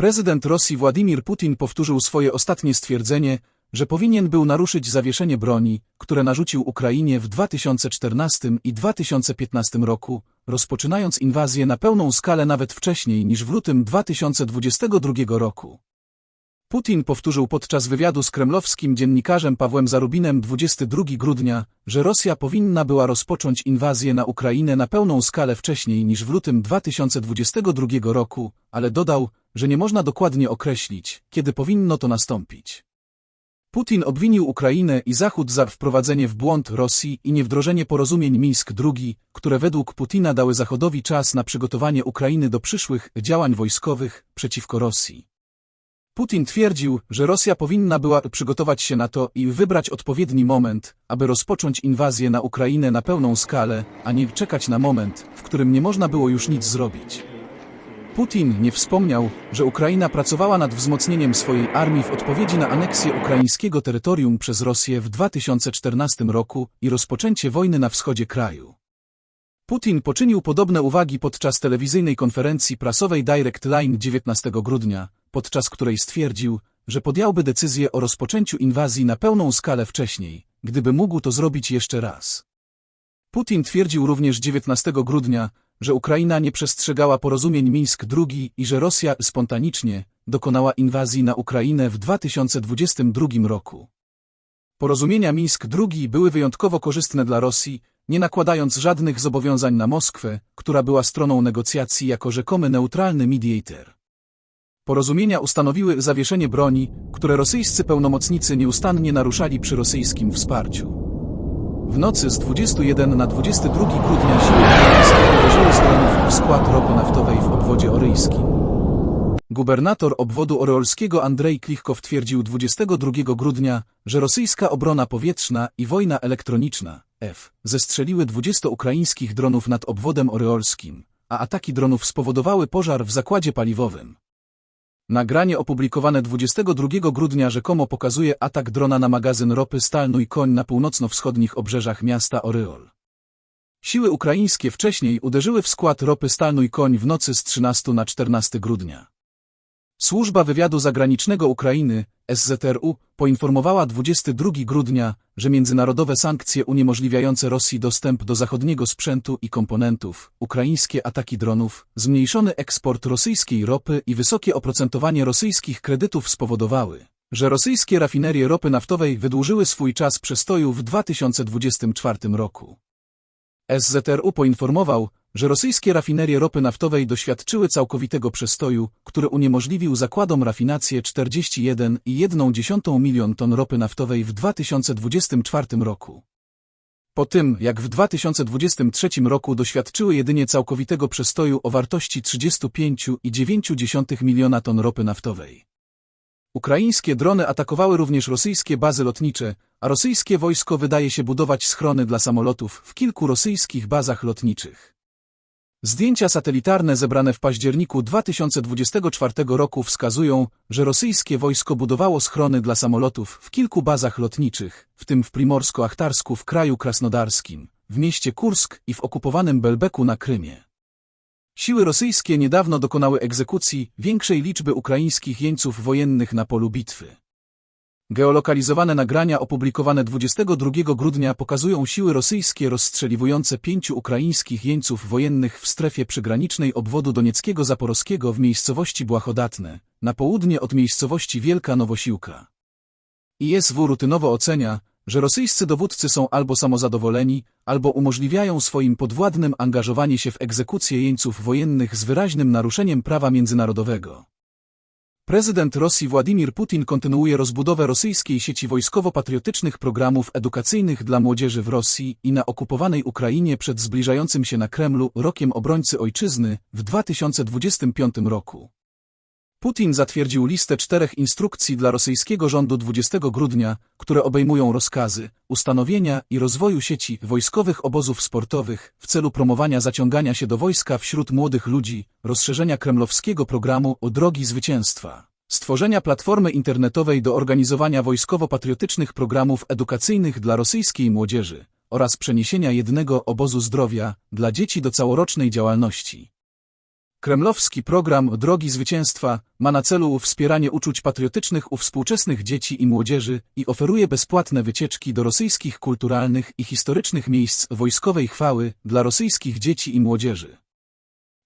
Prezydent Rosji Władimir Putin powtórzył swoje ostatnie stwierdzenie, że powinien był naruszyć zawieszenie broni, które narzucił Ukrainie w 2014 i 2015 roku, rozpoczynając inwazję na pełną skalę nawet wcześniej niż w lutym 2022 roku. Putin powtórzył podczas wywiadu z kremlowskim dziennikarzem Pawłem Zarubinem 22 grudnia, że Rosja powinna była rozpocząć inwazję na Ukrainę na pełną skalę wcześniej niż w lutym 2022 roku, ale dodał, że nie można dokładnie określić, kiedy powinno to nastąpić. Putin obwinił Ukrainę i Zachód za wprowadzenie w błąd Rosji i niewdrożenie porozumień Mińsk II, które według Putina dały Zachodowi czas na przygotowanie Ukrainy do przyszłych działań wojskowych przeciwko Rosji. Putin twierdził, że Rosja powinna była przygotować się na to i wybrać odpowiedni moment, aby rozpocząć inwazję na Ukrainę na pełną skalę, a nie czekać na moment, w którym nie można było już nic zrobić. Putin nie wspomniał, że Ukraina pracowała nad wzmocnieniem swojej armii w odpowiedzi na aneksję ukraińskiego terytorium przez Rosję w 2014 roku i rozpoczęcie wojny na wschodzie kraju. Putin poczynił podobne uwagi podczas telewizyjnej konferencji prasowej Direct Line 19 grudnia, podczas której stwierdził, że podjąłby decyzję o rozpoczęciu inwazji na pełną skalę wcześniej, gdyby mógł to zrobić jeszcze raz. Putin twierdził również 19 grudnia, że Ukraina nie przestrzegała porozumień Mińsk II i że Rosja spontanicznie dokonała inwazji na Ukrainę w 2022 roku. Porozumienia Mińsk II były wyjątkowo korzystne dla Rosji, nie nakładając żadnych zobowiązań na Moskwę, która była stroną negocjacji jako rzekomy neutralny mediator. Porozumienia ustanowiły zawieszenie broni, które rosyjscy pełnomocnicy nieustannie naruszali przy rosyjskim wsparciu. W nocy z 21 na 22 grudnia siły ukraińskie uderzyły stronów w skład ropy naftowej w obwodzie oryjskim. Gubernator obwodu oreolskiego Andrzej Klichkow twierdził 22 grudnia, że rosyjska obrona powietrzna i wojna elektroniczna F zestrzeliły 20 ukraińskich dronów nad obwodem oreolskim, a ataki dronów spowodowały pożar w zakładzie paliwowym. Nagranie opublikowane 22 grudnia rzekomo pokazuje atak drona na magazyn ropy Stalnuj Koń na północno-wschodnich obrzeżach miasta Oryol. Siły ukraińskie wcześniej uderzyły w skład ropy Stalnuj Koń w nocy z 13 na 14 grudnia. Służba Wywiadu Zagranicznego Ukrainy, SZRU, poinformowała 22 grudnia, że międzynarodowe sankcje uniemożliwiające Rosji dostęp do zachodniego sprzętu i komponentów, ukraińskie ataki dronów, zmniejszony eksport rosyjskiej ropy i wysokie oprocentowanie rosyjskich kredytów spowodowały, że rosyjskie rafinerie ropy naftowej wydłużyły swój czas przestoju w 2024 roku. SZRU poinformował, że rosyjskie rafinerie ropy naftowej doświadczyły całkowitego przestoju, który uniemożliwił zakładom rafinację 41,1 milion ton ropy naftowej w 2024 roku. Po tym, jak w 2023 roku doświadczyły jedynie całkowitego przestoju o wartości 35,9 miliona ton ropy naftowej. Ukraińskie drony atakowały również rosyjskie bazy lotnicze, a rosyjskie wojsko wydaje się budować schrony dla samolotów w kilku rosyjskich bazach lotniczych. Zdjęcia satelitarne zebrane w październiku 2024 roku wskazują, że rosyjskie wojsko budowało schrony dla samolotów w kilku bazach lotniczych, w tym w Primorsko-Achtarsku w kraju krasnodarskim, w mieście Kursk i w okupowanym Belbeku na Krymie. Siły rosyjskie niedawno dokonały egzekucji większej liczby ukraińskich jeńców wojennych na polu bitwy. Geolokalizowane nagrania opublikowane 22 grudnia pokazują siły rosyjskie rozstrzeliwujące pięciu ukraińskich jeńców wojennych w strefie przygranicznej obwodu donieckiego zaporowskiego w miejscowości Błachodatne, na południe od miejscowości Wielka Nowosiłka. ISW rutynowo ocenia, że rosyjscy dowódcy są albo samozadowoleni, albo umożliwiają swoim podwładnym angażowanie się w egzekucję jeńców wojennych z wyraźnym naruszeniem prawa międzynarodowego. Prezydent Rosji Władimir Putin kontynuuje rozbudowę rosyjskiej sieci wojskowo-patriotycznych programów edukacyjnych dla młodzieży w Rosji i na okupowanej Ukrainie przed zbliżającym się na Kremlu rokiem obrońcy ojczyzny w 2025 roku. Putin zatwierdził listę czterech instrukcji dla rosyjskiego rządu 20 grudnia, które obejmują rozkazy, ustanowienia i rozwoju sieci wojskowych obozów sportowych w celu promowania zaciągania się do wojska wśród młodych ludzi, rozszerzenia kremlowskiego programu o drogi zwycięstwa, stworzenia platformy internetowej do organizowania wojskowo-patriotycznych programów edukacyjnych dla rosyjskiej młodzieży oraz przeniesienia jednego obozu zdrowia dla dzieci do całorocznej działalności. Kremlowski program Drogi Zwycięstwa ma na celu wspieranie uczuć patriotycznych u współczesnych dzieci i młodzieży i oferuje bezpłatne wycieczki do rosyjskich kulturalnych i historycznych miejsc wojskowej chwały dla rosyjskich dzieci i młodzieży.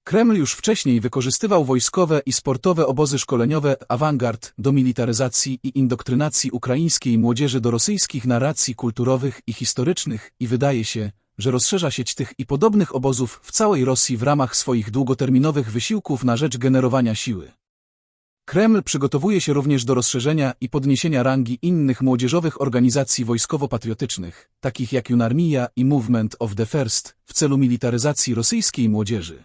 Kreml już wcześniej wykorzystywał wojskowe i sportowe obozy szkoleniowe awangard do militaryzacji i indoktrynacji ukraińskiej młodzieży do rosyjskich narracji kulturowych i historycznych i wydaje się, że rozszerza sieć tych i podobnych obozów w całej Rosji w ramach swoich długoterminowych wysiłków na rzecz generowania siły. Kreml przygotowuje się również do rozszerzenia i podniesienia rangi innych młodzieżowych organizacji wojskowo-patriotycznych, takich jak Junarmia i Movement of the First, w celu militaryzacji rosyjskiej młodzieży.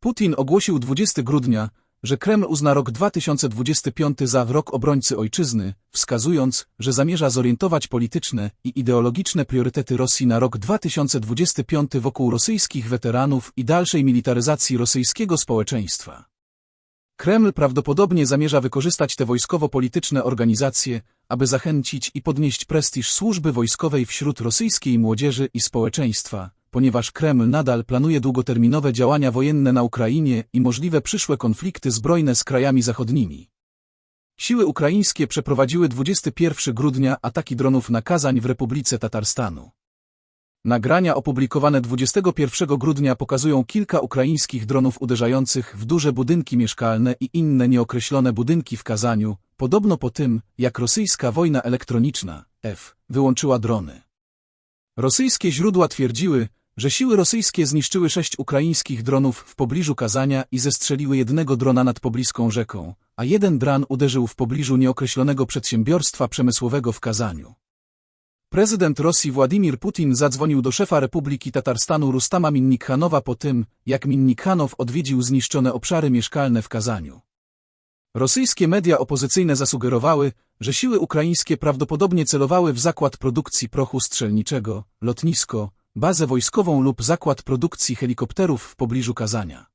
Putin ogłosił 20 grudnia, że Kreml uzna rok 2025 za rok obrońcy ojczyzny, wskazując, że zamierza zorientować polityczne i ideologiczne priorytety Rosji na rok 2025 wokół rosyjskich weteranów i dalszej militaryzacji rosyjskiego społeczeństwa. Kreml prawdopodobnie zamierza wykorzystać te wojskowo-polityczne organizacje, aby zachęcić i podnieść prestiż służby wojskowej wśród rosyjskiej młodzieży i społeczeństwa, ponieważ Kreml nadal planuje długoterminowe działania wojenne na Ukrainie i możliwe przyszłe konflikty zbrojne z krajami zachodnimi. Siły ukraińskie przeprowadziły 21 grudnia ataki dronów na Kazań w Republice Tatarstanu. Nagrania opublikowane 21 grudnia pokazują kilka ukraińskich dronów uderzających w duże budynki mieszkalne i inne nieokreślone budynki w Kazaniu, podobno po tym, jak rosyjska wojna elektroniczna, F, wyłączyła drony. Rosyjskie źródła twierdziły, że siły rosyjskie zniszczyły sześć ukraińskich dronów w pobliżu Kazania i zestrzeliły jednego drona nad pobliską rzeką, a jeden dran uderzył w pobliżu nieokreślonego przedsiębiorstwa przemysłowego w Kazaniu. Prezydent Rosji Władimir Putin zadzwonił do szefa Republiki Tatarstanu Rustama Minnikhanowa po tym, jak Minnikhanow odwiedził zniszczone obszary mieszkalne w Kazaniu. Rosyjskie media opozycyjne zasugerowały, że siły ukraińskie prawdopodobnie celowały w zakład produkcji prochu strzelniczego, lotnisko, bazę wojskową lub zakład produkcji helikopterów w pobliżu Kazania.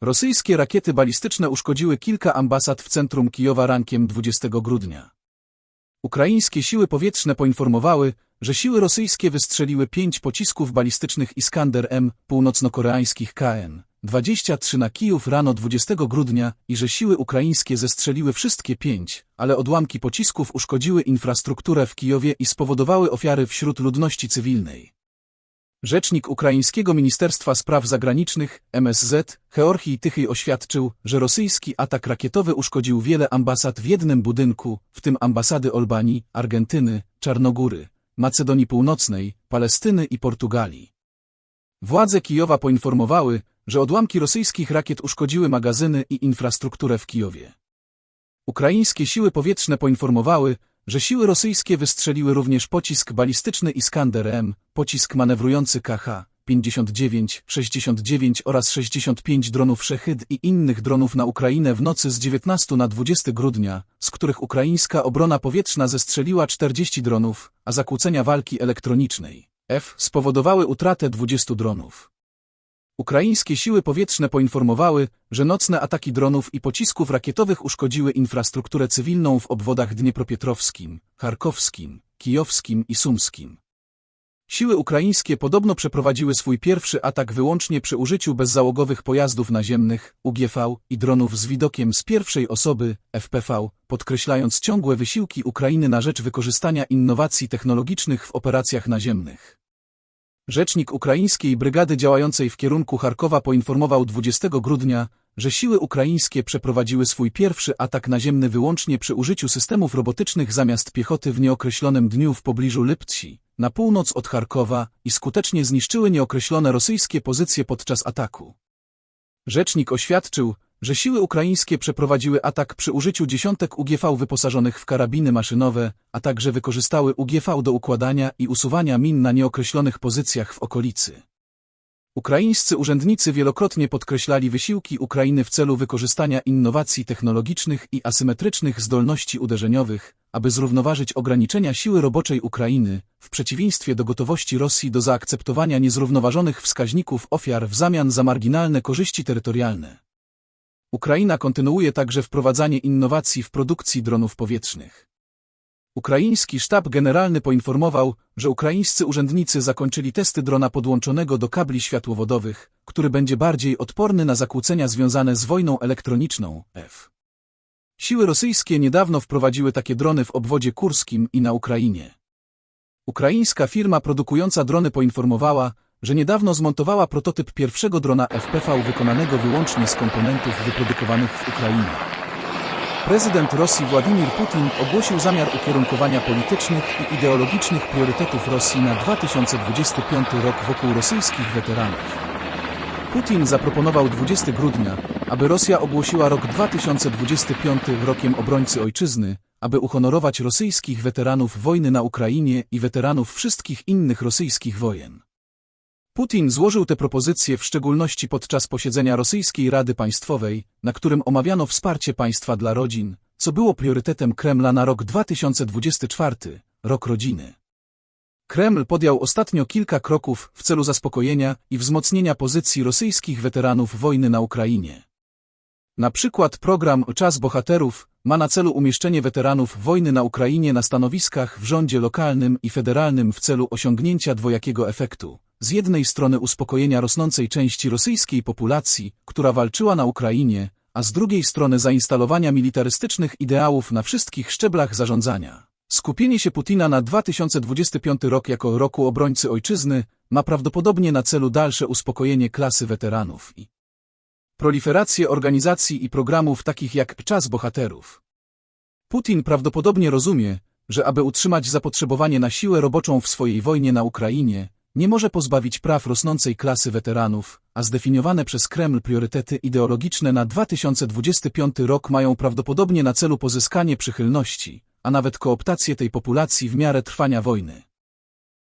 Rosyjskie rakiety balistyczne uszkodziły kilka ambasad w centrum Kijowa rankiem 20 grudnia. Ukraińskie siły powietrzne poinformowały, że siły rosyjskie wystrzeliły pięć pocisków balistycznych Iskander M północnokoreańskich KN 23 na Kijów rano 20 grudnia i że siły ukraińskie zestrzeliły wszystkie pięć, ale odłamki pocisków uszkodziły infrastrukturę w Kijowie i spowodowały ofiary wśród ludności cywilnej. Rzecznik Ukraińskiego Ministerstwa Spraw Zagranicznych, MSZ, Georgii Tychy oświadczył, że rosyjski atak rakietowy uszkodził wiele ambasad w jednym budynku, w tym ambasady Albanii, Argentyny, Czarnogóry, Macedonii Północnej, Palestyny i Portugalii. Władze Kijowa poinformowały, że odłamki rosyjskich rakiet uszkodziły magazyny i infrastrukturę w Kijowie. Ukraińskie siły powietrzne poinformowały, że siły rosyjskie wystrzeliły również pocisk balistyczny Iskander M, pocisk manewrujący KH-59, 69 oraz 65 dronów Szechyd i innych dronów na Ukrainę w nocy z 19 na 20 grudnia, z których ukraińska obrona powietrzna zestrzeliła 40 dronów, a zakłócenia walki elektronicznej F spowodowały utratę 20 dronów. Ukraińskie siły powietrzne poinformowały, że nocne ataki dronów i pocisków rakietowych uszkodziły infrastrukturę cywilną w obwodach dniepropietrowskim, charkowskim, kijowskim i sumskim. Siły ukraińskie podobno przeprowadziły swój pierwszy atak wyłącznie przy użyciu bezzałogowych pojazdów naziemnych, UGV i dronów z widokiem z pierwszej osoby, FPV, podkreślając ciągłe wysiłki Ukrainy na rzecz wykorzystania innowacji technologicznych w operacjach naziemnych. Rzecznik ukraińskiej brygady działającej w kierunku Charkowa poinformował 20 grudnia, że siły ukraińskie przeprowadziły swój pierwszy atak naziemny wyłącznie przy użyciu systemów robotycznych zamiast piechoty w nieokreślonym dniu w pobliżu Lipci, na północ od Charkowa i skutecznie zniszczyły nieokreślone rosyjskie pozycje podczas ataku. Rzecznik oświadczył, że siły ukraińskie przeprowadziły atak przy użyciu dziesiątek UGV wyposażonych w karabiny maszynowe, a także wykorzystały UGV do układania i usuwania min na nieokreślonych pozycjach w okolicy. Ukraińscy urzędnicy wielokrotnie podkreślali wysiłki Ukrainy w celu wykorzystania innowacji technologicznych i asymetrycznych zdolności uderzeniowych, aby zrównoważyć ograniczenia siły roboczej Ukrainy, w przeciwieństwie do gotowości Rosji do zaakceptowania niezrównoważonych wskaźników ofiar w zamian za marginalne korzyści terytorialne. Ukraina kontynuuje także wprowadzanie innowacji w produkcji dronów powietrznych. Ukraiński sztab generalny poinformował, że ukraińscy urzędnicy zakończyli testy drona podłączonego do kabli światłowodowych, który będzie bardziej odporny na zakłócenia związane z wojną elektroniczną. F. Siły rosyjskie niedawno wprowadziły takie drony w obwodzie kurskim i na Ukrainie. Ukraińska firma produkująca drony poinformowała, że niedawno zmontowała prototyp pierwszego drona FPV wykonanego wyłącznie z komponentów wyprodukowanych w Ukrainie. Prezydent Rosji Władimir Putin ogłosił zamiar ukierunkowania politycznych i ideologicznych priorytetów Rosji na 2025 rok wokół rosyjskich weteranów. Putin zaproponował 20 grudnia, aby Rosja ogłosiła rok 2025 rokiem obrońcy ojczyzny, aby uhonorować rosyjskich weteranów wojny na Ukrainie i weteranów wszystkich innych rosyjskich wojen. Putin złożył te propozycje w szczególności podczas posiedzenia Rosyjskiej Rady Państwowej, na którym omawiano wsparcie państwa dla rodzin, co było priorytetem Kremla na rok 2024, rok rodziny. Kreml podjął ostatnio kilka kroków w celu zaspokojenia i wzmocnienia pozycji rosyjskich weteranów wojny na Ukrainie. Na przykład program Czas Bohaterów ma na celu umieszczenie weteranów wojny na Ukrainie na stanowiskach w rządzie lokalnym i federalnym w celu osiągnięcia dwojakiego efektu. Z jednej strony uspokojenia rosnącej części rosyjskiej populacji, która walczyła na Ukrainie, a z drugiej strony zainstalowania militarystycznych ideałów na wszystkich szczeblach zarządzania. Skupienie się Putina na 2025 rok jako roku obrońcy ojczyzny ma prawdopodobnie na celu dalsze uspokojenie klasy weteranów i proliferację organizacji i programów takich jak Czas Bohaterów. Putin prawdopodobnie rozumie, że aby utrzymać zapotrzebowanie na siłę roboczą w swojej wojnie na Ukrainie, nie może pozbawić praw rosnącej klasy weteranów, a zdefiniowane przez Kreml priorytety ideologiczne na 2025 rok mają prawdopodobnie na celu pozyskanie przychylności, a nawet kooptację tej populacji w miarę trwania wojny.